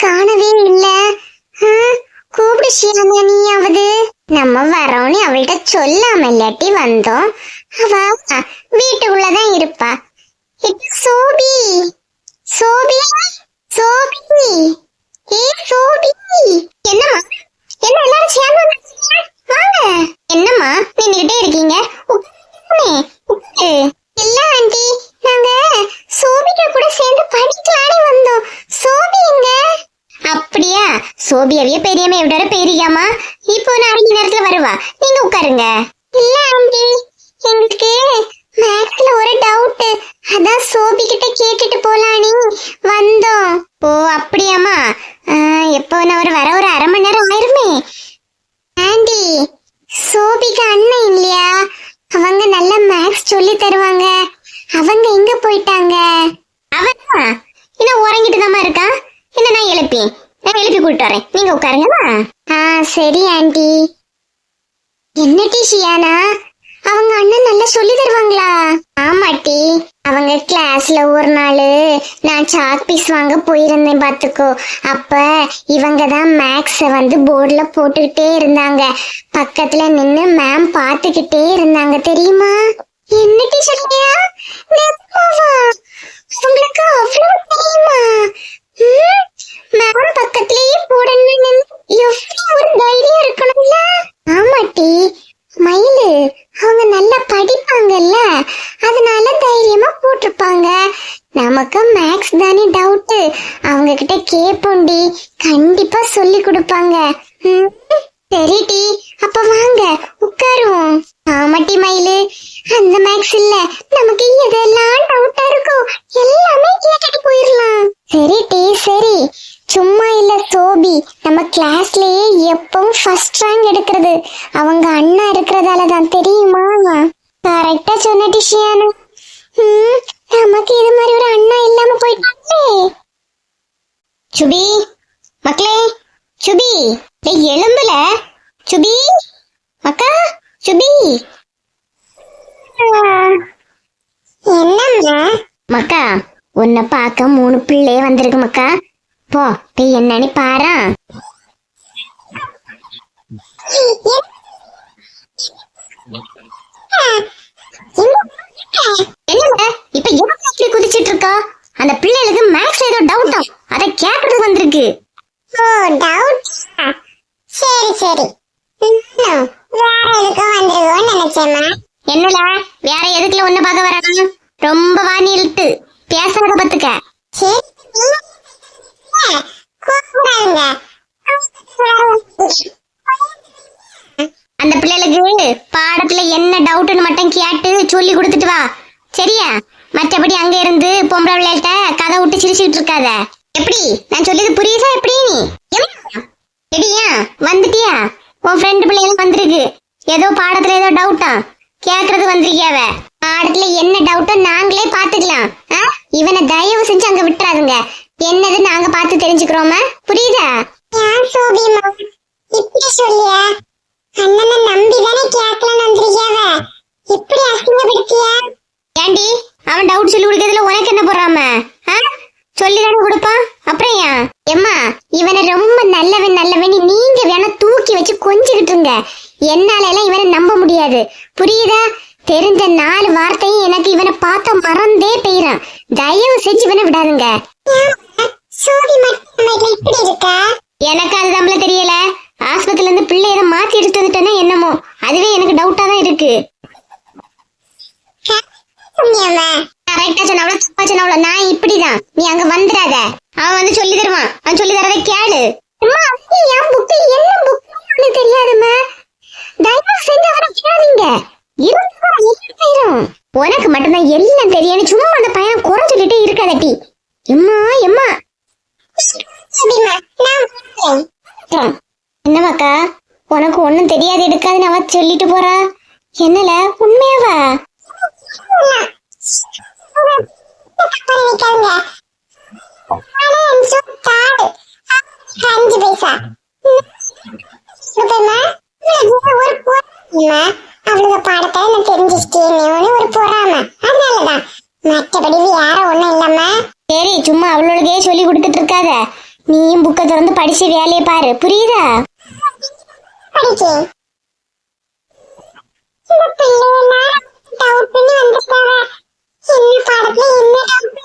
காணவே இல்ல. கூப்பிடு ஷியாமியா நீயாவது. நம்ம வரோன்னு அவள்கிட்ட சொல்லாம இல்லாட்டி வந்தோம். அவ வீட்டுக்குள்ளதான் இருப்பா. சோபி. சோபி? சோபி? ஏ சோபி. என்னம்மா? என்ன எல்லாரும் சேர்ந்து வாங்க என்னம்மா நின்னுகிட்டே இருக்கீங்க உட்காருங்க, உட்காரு. இல்ல ஆண்டி நாங்க சோபிகா கூட சேர்ந்து படிக்கலான்னு வந்தோம் சோபி எங்க அப்படியா சோபியாவிய பெரியம்மா விட பெரியம்மா? இப்போ நான் அரை மணி நேரத்துல வருவா. நீங்க உட்காருங்க. இல்ல ஆண்டி எங்களுக்கு மேக்ஸ்ல ஒரு டவுட் அதான் சோபி கிட்ட கேட்டுட்டு போலானி. வந்தோம் ஓ அப்படியாமா ஆஹ், எப்போ நான் ஒரு வர ஒரு அரை மணி நேரம் ஆயிருமே ஆண்டி சோபிக்கு அண்ணன் இல்லையா அவங்க நல்ல மேக்ஸ் சொல்லி தருவாங்க அவங்க எங்க போயிட்டாங்க அவன் இன்னும் உறங்கிட்டு தாமா இருக்கா என்ன நான் எழுப்பி நான் எழுப்பி கூப்பிட்டு வரேன் நீங்க உட்காருங்களா ஆ சரி ஆண்டி. என்ன டி ஷியானா? அவங்க அண்ணன் நல்லா சொல்லி தருவாங்களா? ஆமாட்டி. அவங்க கிளாஸ்ல ஒரு நாள் நான் சாக் பீஸ் வாங்க போயிருந்தேன் பாத்துக்கோ. அப்ப இவங்க தான் மேக்ஸை வந்து போர்டுல போட்டுக்கிட்டே இருந்தாங்க. பக்கத்துல நின்னு மேம் பாத்துக்கிட்டே இருந்தாங்க தெரியுமா? என்ன டீச்சர்லையா உங்களுக்கு அவ்வளவு தெரியுமா? மேம் பக்கத்துலயே போடணும்னு எவ்வளவு ஒரு தைரியம் இருக்கணும்ல ஆமாட்டி மயிலு அவங்க நல்லா படிப்பாங்கல்ல அதனால தைரியமா போட்டிருப்பாங்க நமக்கு மேக்ஸ் தானே டவுட்டு அவங்க கிட்ட கேப்போண்டி. கண்டிப்பா சொல்லி கொடுப்பாங்க. ம், சரி டி. அப்ப வாங்க உட்காருவோம். ஆமாட்டி மயிலு. அந்த மேக்ஸ் இல்ல. நமக்கு எதெல்லாம் டவுட்டா இருக்கோ எல்லாமே கேட்டுட்டு போயிடலாம் சரி டி சரி. சும்மா இல்ல சோபி. நம்ம கிளாஸ்லயே எப்பவும் ஃபர்ஸ்ட் ரேங்க் எடுக்கிறது. அவங்க அண்ணா இருக்கிறதால தான் தெரியுமா? கரெக்டா சொன்ன டிஷியானு நமக்கு இது மாதிரி ஒரு அண்ணா இல்லாம போயிட்டாங்களே சுபி மக்களே சுபி டேய் எலும்புல சுபி மக்கா சுபி என்னம்மா மக்கா உன்னை பார்க்க மூணு பிள்ளை வந்திருக்கு மக்கா போ போய் என்னன்னு பாரா என்னங்க? இப்ப எவ்வளவு குதிச்சிட்டு இருக்கா? அந்த பிள்ளைகளுக்கு மேக்ஸ்ல ஏதோ டவுட்டா அத கேக்குறது வந்திருக்கு. ஓ டவுட் சரி சரி. வேற எதுக்கு வந்திருக்கோன்னு நினைச்சேம்மா. என்னல வேற எதுக்குல ஒண்ணு பார்க்க வரணும் ரொம்ப வாணி இழுத்து பேசாத பத்துக்க. சரி அந்த பிள்ளைகளுக்கு என்ன டவுட்னு மட்டும் கேட்டு சொல்லி கொடுத்துட்டு வா. சரியா? மற்றபடி அங்க இருந்து பொம்பளை பிள்ளைகிட்ட கதை விட்டு சிரிச்சுக்கிட்டு இருக்காத. எப்படி? நான் சொல்லியது புரியுதா எப்படி நீ? எம்மா? வந்துட்டியா? உன் ஃப்ரெண்டு பிள்ளைகளும் வந்திருக்கு. ஏதோ பாடத்துல ஏதோ டவுட்டா கேக்குறது வந்திருக்கியாவ பாடத்துல என்ன டவுட்டோ நாங்களே பாத்துக்கலாம் இவனை தயவு செஞ்சு அங்க விட்டுறாதுங்க. என்னது நாங்க பார்த்து தெரிஞ்சுக்கிறோமா? புரியுதா? சோபிமா இப்படி சொல்லியா? அண்ணனை நம்பி தானே கேட்கலன்னு வந்திருக்கியாவ? இப்படி அசிங்கப்படுத்தியா? ஏண்டி அவன் டவுட் சொல்லி கொடுக்கறதுல உனக்கு என்ன போறாம? சொல்லி தானே கொடுப்பான்? அப்புறம் ஏன்? எம்மா இவனை ரொம்ப நல்லவன் நல்லவன். நீங்க வேணா தூக்கி வச்சு கொஞ்சிக்கிட்டு இருங்க. என்னால எல்லாம் இவனை நம்ப முடியாது. புரியுதா? தெரிஞ்ச நாலு வார்த்தையும் எனக்கு இவனை பார்த்த மறந்தே போயிறான். தயவு செஞ்சு இவனை விடாதுங்க. எனக்கு அது நம்மள தெரியல ஆஸ்பத்திரில இருந்து பிள்ளை ஏதோ மாத்தி எடுத்து வந்துட்டேன்னா என்னமோ? அதுவே எனக்கு டவுட்டா தான் இருக்கு. கரெக்டா சொன்னாவளோ தப்பா சொன்னாவளோ நான் இப்படிதான். நீ அங்க வந்துடாத. அவன் வந்து சொல்லி தருவான். அவன் சொல்லி தரதை கேளு. அம்மா அது என் புக்கு என்ன புக்கு தெரியாதும்மா. தயவு செஞ்சு அவரை கேளுங்க. இருந்தாலும் உனக்கு மட்டும்தான் எல்லாம் தெரியும். சும்மா அந்த பையன் குறை சொல்லிட்டே இருக்காதட்டி எம்மா எம்மா. என்னவாக்கா உனக்கு ஒண்ணும் தெரியாது எடுக்காதுன்னு அவ சொல்லிட்டு போறா. என்னல உண்மையாவா? அஞ்சு பைசா அவளுக்கு பாடத்தை நான் தெரிஞ்சிச்சிட்டேன்னு ஒரு பொறாம அதனாலதான் மற்றபடி வேற ஒண்ணும் இல்லாம சரி சும்மா அவளுக்கே சொல்லி கொடுத்துட்டு இருக்காத. நீயும் புக்கை திறந்து படிச்சு வேலையை பாரு. புரியுதா? படிக்கேன் இந்த பிள்ளைகளால டவுட்னு வந்திருக்காங்க என்ன பாடத்துல